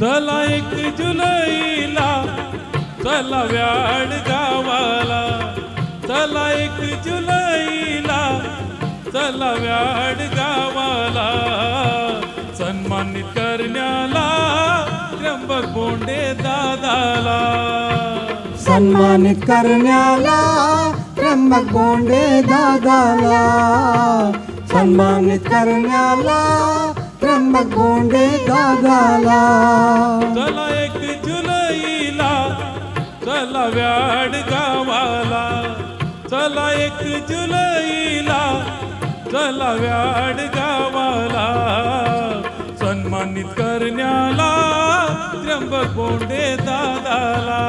चला एक जुलैला चला व्याड गावाला. चला एक जुलैला चला व्याड गावाला. सन्मानित करण्याला त्र्यंबक बोंडे दादाला. सन्मानित करण्याला त्र्यंबक बोंडे दादाला. सन्मानित करण्याला बोंडे दादाला चला एक जुलैला चला व्याड गावाला. चला एक जुलैला चला व्याड गावाला. सन्मानित करण्याला त्र्यंबक बोंडे दादाला.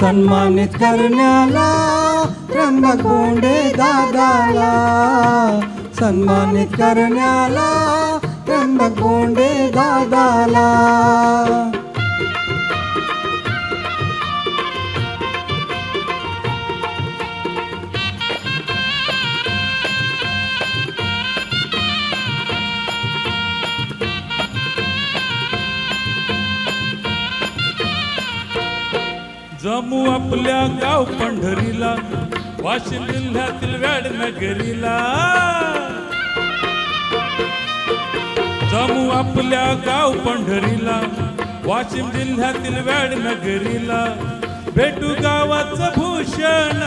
सन्मानित करण्याला त्र्यंबक बोंडे दादाला. सन्मानित करण्याला त्र्यंबक बोंडे दादाला. जमू आपल्या गाव पंढरीला वाशिम जिल्ह्यातील व्याड नगरीला. जमू आपल्या गाव पंढरीला वाशिम जिल्ह्यातील व्याड नगरीला भेटू गावाचं भूषण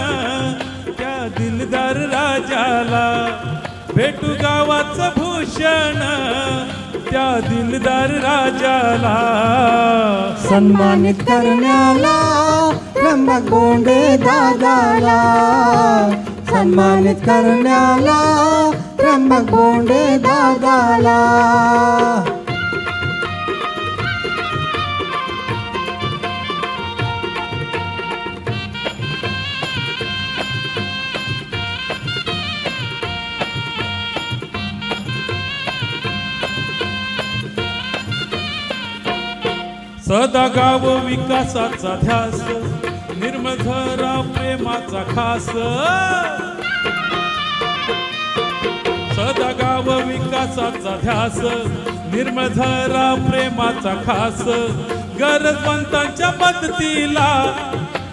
त्या दिलदार राजाला. भेटू गावाचं भूषण त्या दिलदार राजाला. सन्मानित करण्याला त्र्यंबक दादाला. सन्मानित करण्याला त्र्यंबक बोंडे दादाला सदा गाव विकासाचा ध्यास निर्मझरा प्रेमाचा खास. सदा गाव विकासाचा ध्यास निर्मझरा प्रेमाचा खास. गरजवंतांच्या मदतीला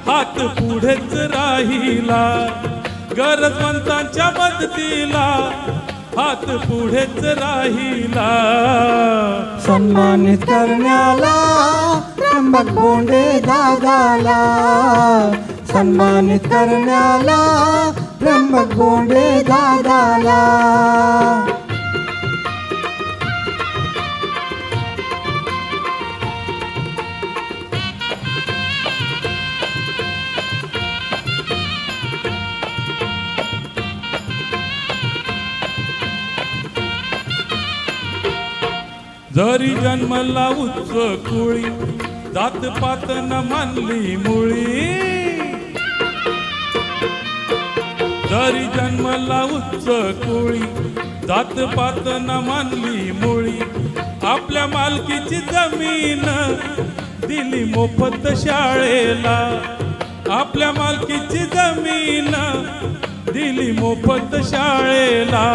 हात पुढेच राहिला. गरजवंतांच्या मदतीला हात पुढेच राहिला. सन्मानित करण्याला त्र्यंबक बोंडे दादाला. सन्मानित करण्याला त्र्यंबक बोंडे दादाला. जरी जन्मला उच्च कुळी जात पात न मानली मुळी. जरी जन्मला उच्च कुळी जात पात न मानली मुळी. आपल्या मालकीची जमीन दिली मोफत शाळेला. आपल्या मालकीची जमीन दिली मोफत शाळेला.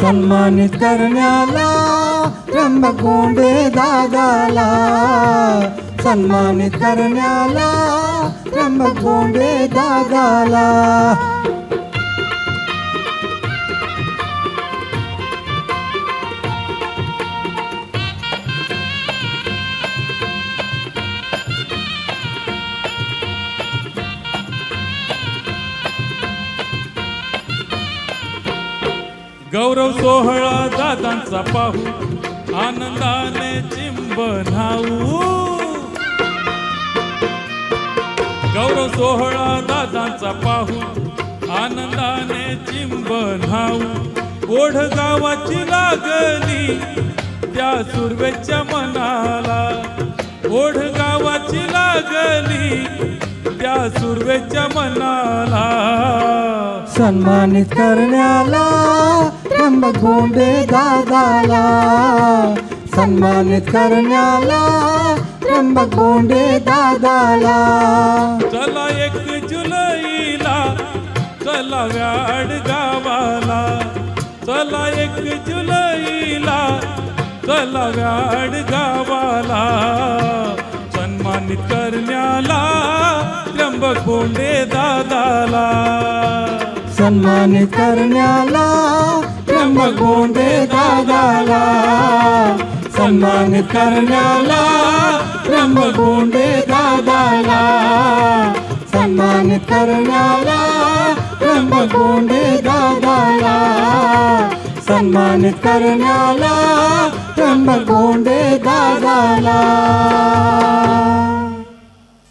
सन्मानित करण्याला त्र्यंबक दादाला. सन्मानित करण्याला त्र्यंबक दादाला. गौरव सोहळा दादांचा पाहू आनंदाने चिंब न्हाऊ. गौरव सोहळा दादांचा पाहू आनंदाने चिंब न्हाऊ. ओढ गावाची लागली त्या सुरवेच्या मनाला. ओढ गावाची लागली त्या सुरवेच्या मनाला. सन्मानित करण्याला बोंडे दादाला. सन्मानित करण्याला बोंडे दादाला. चला एक जुलैला चला व्याड गावाला. चला एक जुलैला चला व्याड गावाला. सन्मानित करण्याला त्र्यंबक बोंडे दादाला. सन्मानित करण्याला त्र्यंबक गोंडे दादाला. सन्मान करण्याला त्र्यंबक बोंडे दादाला. सन्मान करण्याला त्र्यंबक बोंडे दादाला. सन्मान करण्याला त्र्यंबक गोंडे दादाला.